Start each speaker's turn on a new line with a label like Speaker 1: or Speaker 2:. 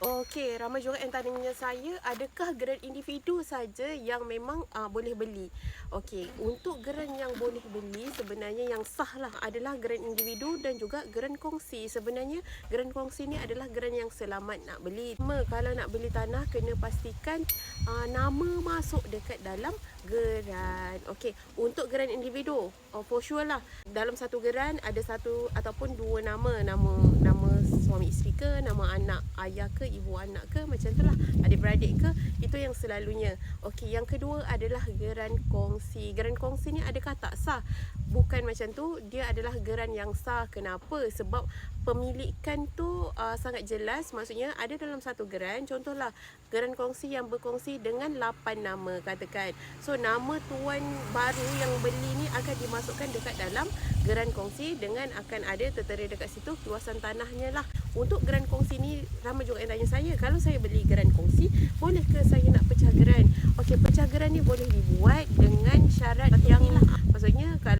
Speaker 1: Okey, ramai juga yang tanya saya, adakah geran individu saja yang memang uh, boleh beli? Okey, untuk geran yang boleh beli sebenarnya yang sah lah adalah geran individu dan juga geran kongsi. Sebenarnya geran kongsi ni adalah geran yang selamat nak beli. Cuma kalau nak beli tanah kena pastikan uh, nama masuk dekat dalam geran. Okey, untuk geran individu, oh, for sure lah dalam satu geran ada satu ataupun dua nama, nama nama ke, nama anak ayah ke, ibu anak ke, macam tu lah, adik-beradik ke, itu yang selalunya. Okey, yang kedua adalah geran kongsi. Geran kongsi ni adakah tak sah? Bukan macam tu, dia adalah geran yang sah. Kenapa? Sebab pemilikan tu uh, sangat jelas, maksudnya ada dalam satu geran, contohlah geran kongsi yang berkongsi dengan 8 nama katakan. So nama tuan baru yang beli ni akan dimasukkan dekat dalam geran kongsi dengan akan ada tertera dekat situ luasan tanahnya lah. Untuk geran kongsi ni ramai juga yang tanya saya, kalau saya beli geran kongsi, boleh ke saya nak pecah geran? Okey, pecah geran ni boleh dibuat dengan syarat yang